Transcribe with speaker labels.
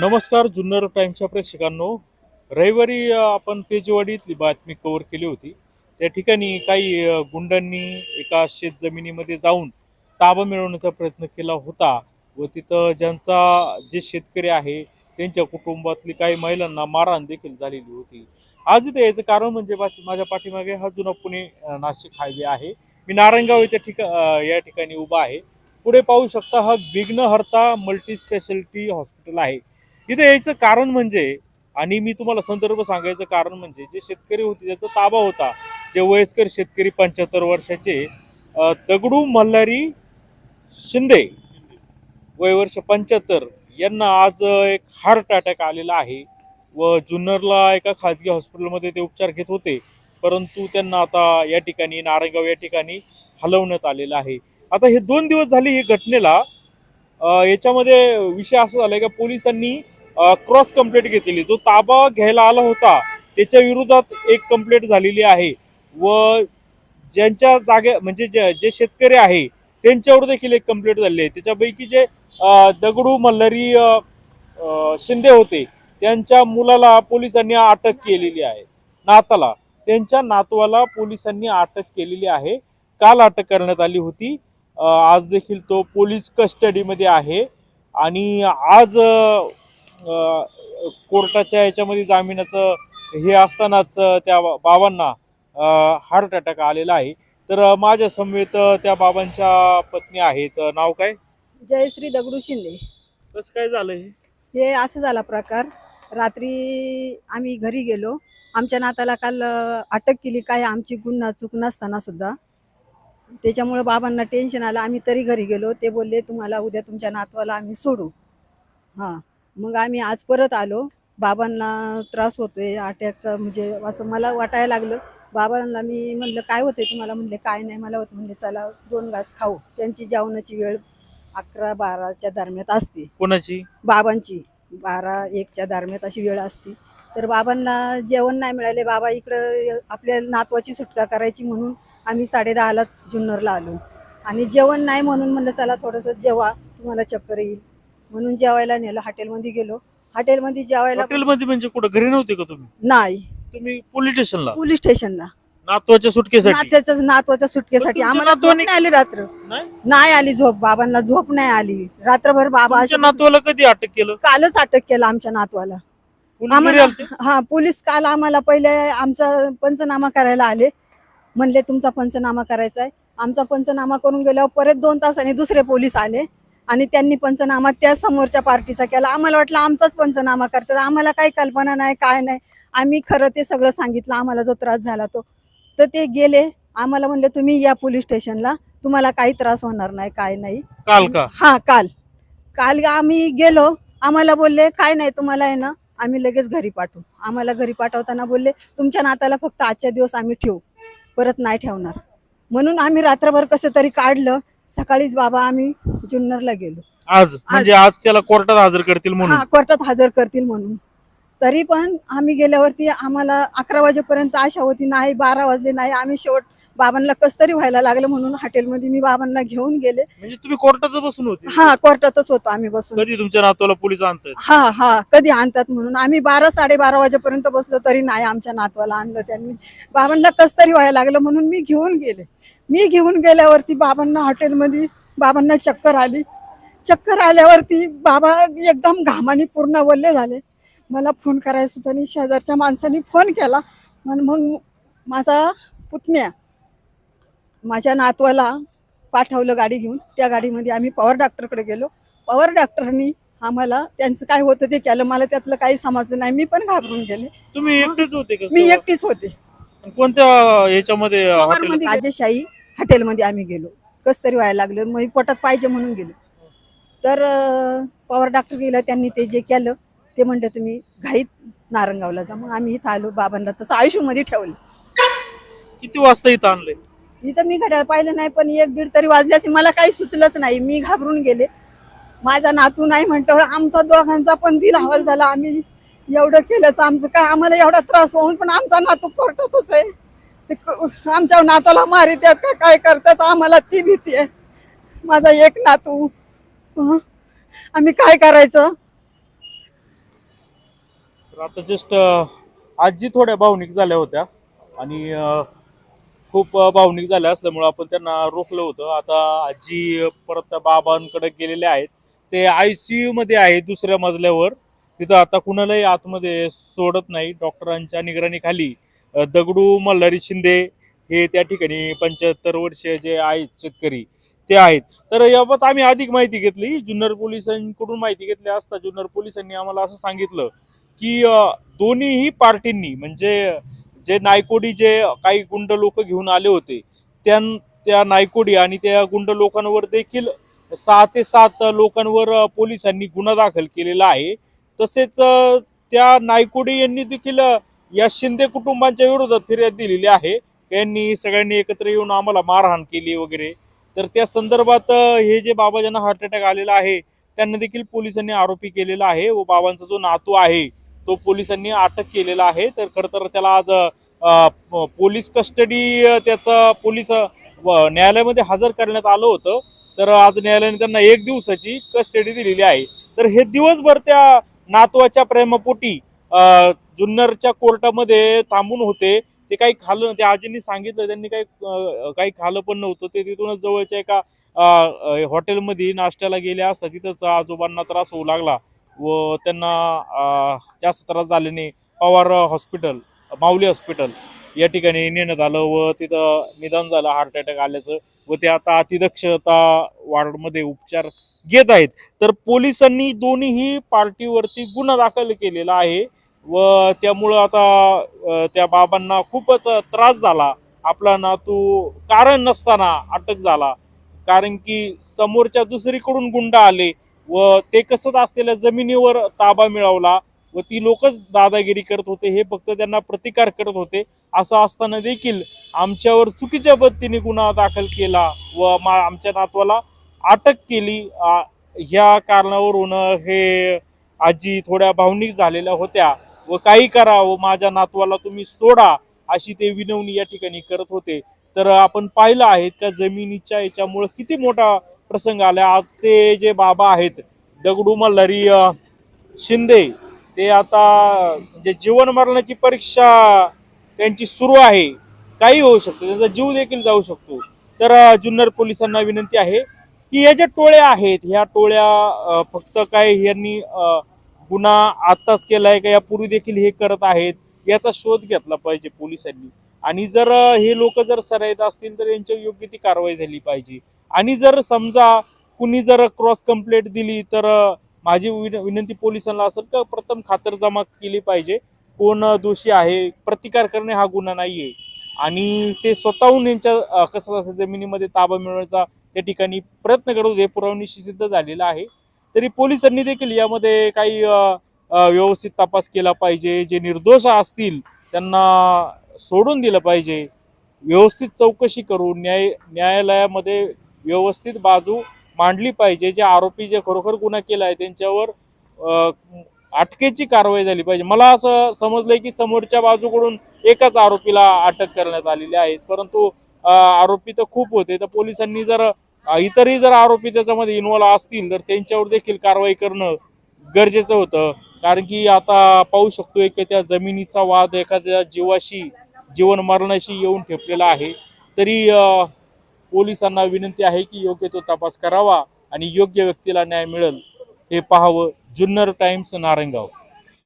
Speaker 1: नमस्कार जुन्नर टाइम्सच्या प्रेक्षकांनो. रविवारी आपण तेजवाडीतली इथली बातमी कव्हर केली होती. त्या ठिकाणी काही गुंडांनी एका शेत जमिनीमध्ये जाऊन ताबा मिळवण्याचा प्रयत्न केला होता व तिथं ज्यांचा जे शेतकरी आहे त्यांच्या कुटुंबातली काही महिलांना मारहाण देखील झालेली होती. आज इथे याचं कारण म्हणजे माझ्या पाठीमागे हा जुना पुणे नाशिक हायवे आहे. मी नारायणगाव इथे ठिका या ठिकाणी उभा आहे. पुढे पाहू शकता हा विघ्नहर्ता मल्टी स्पेशालिटी हॉस्पिटल आहे. इथे यायचं कारण म्हणजे आणि मी तुम्हाला संदर्भ सांगायचं कारण म्हणजे जे शेतकरी होते ज्याचा ताबा होता जे वयस्कर शेतकरी पंच्याहत्तर वर्षाचे दगडू मल्हारी शिंदे वय वर्ष पंच्याहत्तर यांना आज एक हार्ट अटॅक आलेला आहे. व जुन्नरला एका खाजगी हॉस्पिटलमध्ये ते उपचार घेत होते. परंतु त्यांना आता या ठिकाणी नारायणगाव या ठिकाणी हलवण्यात आलेलं आहे. आता हे दोन दिवस झाले ही घटनेला याच्यामध्ये विषय असा झाला आहे का पोलिसांनी क्रॉस कंप्लेंट घेतलेली. जो ताबा घ्यायला आला होता त्याच्या विरोधात एक कंप्लेंट झालेली आहे. व ज्यांच्या जागे म्हणजे जे जे शेतकरी आहे त्यांच्यावर देखील एक कंप्लेंट झालेली आहे. त्याच्यापैकी जे दगडू मल्हारी शिंदे होते त्यांच्या मुलाला पोलिसांनी अटक केलेली आहे. नाताला त्यांच्या नातवाला पोलिसांनी अटक केलेली आहे. काल अटक करण्यात आली होती. आज देखील तो पोलीस कस्टडीमध्ये आहे. आणि आज कोर्टाच्या याच्यामध्ये जामिनाचं हे असतानाच त्या बाबांना हार्ट अटॅक आलेला आहे. तर माझ्या समवेत त्या बाबांच्या पत्नी आहेत. नाव काय?
Speaker 2: जयश्री दगडू शिंदे.
Speaker 1: कसं काय झालं हे?
Speaker 2: हे असं झाला प्रकार. रात्री आम्ही घरी गेलो. आमच्या नाताला काल अटक केली. काय आमची गुन्हा चूक नसताना सुद्धा. त्याच्यामुळे बाबांना टेन्शन आलं. आम्ही तरी घरी गेलो. ते बोलले तुम्हाला उद्या तुमच्या नातवाला आम्ही सोडू. हां. मग आम्ही आज परत आलो. बाबांना त्रास होतोय अटॅकचा म्हणजे असं मला वाटायला लागलं. बाबांना मी म्हणलं काय होते तुम्हाला? म्हणले काय नाही मला होत. म्हणले चला दोन घास खाऊ. त्यांची जेवणाची वेळ अकरा बाराच्या दरम्यान असते.
Speaker 1: कोणाची?
Speaker 2: बाबांची. बारा एकच्या दरम्यान अशी वेळ असते. तर बाबांना जेवण नाही मिळाले. बाबा इकडं आपल्या नातवाची सुटका करायची म्हणून आम्ही साडेदहालाच जुन्नरला आलो. आणि जेवण नाही म्हणून म्हणलं चला थोडंसं जेवा. तुम्हाला चक्कर येईल. म्हणून जेवायला नेलं हॉटेलमध्ये गेलो. हॉटेलमध्ये जेवायला
Speaker 1: हॉटेलमध्ये म्हणजे कुठं? घरी नव्हते का तुम्ही?
Speaker 2: नाही.
Speaker 1: तुम्ही पोलीस स्टेशनला?
Speaker 2: पोलीस स्टेशनला.
Speaker 1: नातवाच्या सुटकेसाठी?
Speaker 2: नात्याच्या नातवाच्या सुटकेसाठी.
Speaker 1: तुमच्या
Speaker 2: आम्हाला झोप
Speaker 1: नातवाने-
Speaker 2: नाही आली रात्र.
Speaker 1: नाही?
Speaker 2: नाही आली झोप बाबांना झोप नाही आली. रात्रभर बाबा
Speaker 1: तुमच्या
Speaker 2: असे
Speaker 1: नातवाला कधी अटक केलं?
Speaker 2: कालच अटक केलं आमच्या नातवाला.
Speaker 1: पोलीस घरी
Speaker 2: आम्हाला
Speaker 1: आलते?
Speaker 2: हा पोलीस काल आम्हाला पहिले आमचा पंचनामा करायला आले. म्हणले तुमचा पंचनामा करायचा आहे. आमचा पंचनामा करून गेल्यावर परत दोन तासांनी दुसरे पोलीस आले. आणि त्यांनी पंचनामा त्या समोरच्या पार्टीचा केला. आम्हाला वाटलं आमचाच पंचनामा करतात. आम्हाला काही कल्पना नाही काय नाही. आम्ही खरं ते सगळं सांगितलं. आम्हाला जो त्रास झाला तो. तर ते गेले. आम्हाला म्हणले तुम्ही या पोलीस स्टेशनला. तुम्हाला काही त्रास होणार नाही काय नाही.
Speaker 1: काल का?
Speaker 2: हा काल. काल आम्ही गेलो. आम्हाला बोलले काय नाही तुम्हाला आहे ना आम्ही लगेच घरी पाठवू. आम्हाला घरी पाठवताना बोलले तुमच्या नाताला फक्त आजच्या दिवस आम्ही ठेवू. परत नाही ठेवणार. म्हणून आम्ही रात्रभर कसं तरी काढलं. सकाळीच बाबा आम्ही जुन्नरला गेलो.
Speaker 1: आज? म्हणजे आज. त्याला कोर्टात हजर करतील म्हणून?
Speaker 2: हा कोर्टात हजर करतील म्हणून. तरी पण आम्ही गेल्यावरती आम्हाला अकरा वाजेपर्यंत आशा होती नाही बारा वाजले नाही आम्ही शेवट बाबांना कस तरी व्हायला लागलं म्हणून हॉटेलमध्ये मी बाबांना घेऊन गेले.
Speaker 1: म्हणजे तुम्ही कोर्टातच बसून होते?
Speaker 2: हा कोर्टातच होतो आम्ही बसून.
Speaker 1: कधी तुमच्या नातवाला पोलीस आणतात?
Speaker 2: हा हा कधी आणतात म्हणून. आम्ही बारा साडेबारा वाजेपर्यंत बसलो तरी नाही आमच्या नातवाला आणलं त्यांनी. बाबांना कस तरी व्हायला लागलं म्हणून मी घेऊन गेले. मी घेऊन गेल्यावरती बाबांना हॉटेलमध्ये बाबांना चक्कर आली. चक्कर आल्यावरती बाबा एकदम घामाने पूर्ण वल्ले झाले. मला फोन करायला सुचनी शेजारच्या माणसाने फोन केला. मग मग माझा पुतण्या माझ्या नातवाला पाठवलं गाडी घेऊन. त्या गाडीमध्ये आम्ही पॉवर डॉक्टरकडे गेलो. पॉवर डॉक्टरनी आम्हाला त्यांचं काय होतं ते केलं. मला त्यातलं काही समजलं नाही. मी पण घाबरून गेले.
Speaker 1: तुम्ही एकटेच होते का?
Speaker 2: मी एकटीच होते.
Speaker 1: कोणत्या याच्यामध्ये हॉटेल
Speaker 2: राजेशाही हॉटेलमध्ये आम्ही गेलो. कस तरी व्हायला लागलं. मग पोटात पाहिजे म्हणून गेलो. तर अं, पवार डॉक्टर गेला. त्यांनी ते जे केलं ते म्हणलं तुम्ही घाईत नारंगावला जा. मग आम्ही इथं आलो बाबांना तसं आयुष्यमध्ये ठेवलं.
Speaker 1: किती वाजता इथं आणलंय
Speaker 2: इथं मी घड्याळ पाहिलं नाही पण एक दीड तरी वाजले असे. मला काही सुचलंच नाही. मी घाबरून गेले. माझा नातू नाही म्हणतो आमचा दोघांचा पण दिल हवाल झाला. आम्ही एवढं केल्याचं आमचं काय? आम्हाला एवढा त्रास होऊन पण आमचा नातू कोर्टातच आहे. ते आमच्या नाताला मारित्यात का? काय करतात? आम्हाला ती भीती आहे. माझा एक नातू? आम्ही काय करायचं?
Speaker 1: तर आता जस्ट आजी थोड्या भावनिक झाल्या होत्या. आणि खूप भावनिक झाल्या असल्यामुळं आपण त्यांना रोखलं होतं. आता आजी परत बाबांकडे गेलेले आहेत. ते आय सी मध्ये आहे दुसऱ्या मजल्यावर. तिथं आता कुणालाही आतमध्ये सोडत नाही. डॉक्टरांच्या निगराणीखाली दगडू मल्हारी शिंदे हे त्या ठिकाणी पंच्याहत्तर वर्ष जे आहेत शेतकरी ते आहेत. तर याबाबत आम्ही अधिक माहिती घेतली. जुन्नर पोलिसांकडून माहिती घेतली असता जुन्नर पोलिसांनी आम्हाला असं सांगितलं की दोन्हीही पार्टींनी म्हणजे जे नायकोडी जे काही गुंड लोक घेऊन आले होते त्या त्या नायकोडी आणि त्या गुंड लोकांवर देखील सहा ते सात लोकांवर पोलिसांनी गुन्हा दाखल केलेला आहे. तसेच त्या नायकोडी यांनी देखील या शिंदे कुटुंबांच्या विरोधात फिर्याद दिलेली आहे. यांनी सगळ्यांनी एकत्र येऊन आम्हाला मारहाण केली वगैरे. तर त्या संदर्भात हे जे बाबा ज्यांना हार्ट अटॅक आलेला आहे त्यांना देखील पोलिसांनी आरोपी केलेला आहे व बाबांचा जो नातू आहे तो पोलिसांनी अटक केलेला आहे. तर खरं तर त्याला आज पोलीस कस्टडी त्याचं त्याचा पोलीस व- न्यायालयामध्ये हजर करण्यात आलं होतं. तर आज न्यायालयाने त्यांना एक दिवसाची कस्टडी दिलेली आहे. तर हे दिवसभर त्या नातवाच्या प्रेमापोटी जुन्नरच्या कोर्टामध्ये थांबून होते. ते काही खाल्लं त्या आजींनी सांगितलं त्यांनी काही काही खालं पण नव्हतं. ते तिथूनच जवळच्या एका हॉटेलमध्ये नाश्त्याला गेल्या असता तिथंच आजोबांना त्रास होऊ लागला. व त्यांना जास्त त्रास झाल्याने पवार हॉस्पिटल माऊली हॉस्पिटल या ठिकाणी नेण्यात आलं व तिथं निदान झालं हार्ट अटॅक आल्याचं व ते आता अतिदक्षता वॉर्डमध्ये उपचार घेत आहेत. तर पोलिसांनी दोन्हीही पार्टीवरती गुन्हा दाखल केलेला आहे व त्यामुळं आता त्या बाबांना खूपच त्रास झाला. आपला नातू कारण नसताना अटक झाला. कारण की समोरच्या दुसरीकडून गुंड आले. व ते कसत असलेल्या जमिनीवर ताबा मिळवला व ती लोकच दादागिरी करत होते हे फक्त त्यांना प्रतिकार करत होते असं असताना देखील आमच्यावर चुकीच्या पद्धतीने गुन्हा दाखल केला व मा आमच्या नातवाला अटक केली. ह्या कारणावरून हे आजी थोड्या भावनिक झालेल्या होत्या व काही करा व माझ्या नातवाला तुम्ही सोडा अशी ते विनवणी या ठिकाणी करत होते. तर आपण पाहिलं आहे का जमिनीच्या याच्यामुळं किती मोठा प्रसंग आला. आज ते जे बाबा आहेत दगडू मल्हारी शिंदे ते आता म्हणजे जीवन मरणाची परीक्षा त्यांची सुरू आहे. काही होऊ शकतो. त्यांचा जीव देखील जाऊ शकतो. तर जुन्नर पोलिसांना विनंती आहे की या ज्या टोळ्या आहेत ह्या टोळ्या फक्त काय यांनी गुन्हा आत्ताच केला आहे का यापूर्वी देखील हे करत आहेत याचा शोध घेतला पाहिजे पोलिसांनी. आणि जर हे लोक जर सराईत असतील तर यांच्यावर योग्य ती कारवाई झाली पाहिजे. आणि जर समजा कुणी जर क्रॉस कंप्लेंट दिली तर माझी विन- विनंती पोलिसांना असेल तर प्रथम खातरजमा केली पाहिजे. कोण दोषी आहे प्रतिकार करणे हा गुन्हा नाही आहे आणि ते स्वतःहून यांच्या कसं असं जमिनीमध्ये ताबा मिळवण्याचा त्या ठिकाणी प्रयत्न करत होते पुरावणीशी सिद्ध झालेला आहे. तरी पोलिसांनी देखील यामध्ये काही व्यवस्थित तपास केला पाहिजे. जे निर्दोष असतील त्यांना सोडून दिलं पाहिजे. व्यवस्थित चौकशी करून न्याय न्यायालयामध्ये व्यवस्थित बाजू मांडली पाहिजे. जे आरोपी जे खरोखर गुन्हा केला आहे त्यांच्यावर अटकेची कारवाई झाली पाहिजे. मला असं समजलंय की समोरच्या बाजूकडून एकाच आरोपीला अटक करण्यात आलेली आहे. परंतु आरोपी तर खूप होते. तर पोलिसांनी जर इतरही जर आरोपी त्याच्यामध्ये इन्व्हॉल्व असतील तर त्यांच्यावर देखील कारवाई करणं गरजेचं होतं. कारण की आता पाहू शकतोय की त्या जमिनीचा वाद एखाद्या जीवाशी जीवन मरणाशी येऊन ठेपलेला आहे. तरी पोलिसांना विनंती आहे की योग्य तो तपास करावा आणि योग्य व्यक्तीला न्याय मिळेल. हे पाहावं जुन्नर टाइम्स नारायणगाव.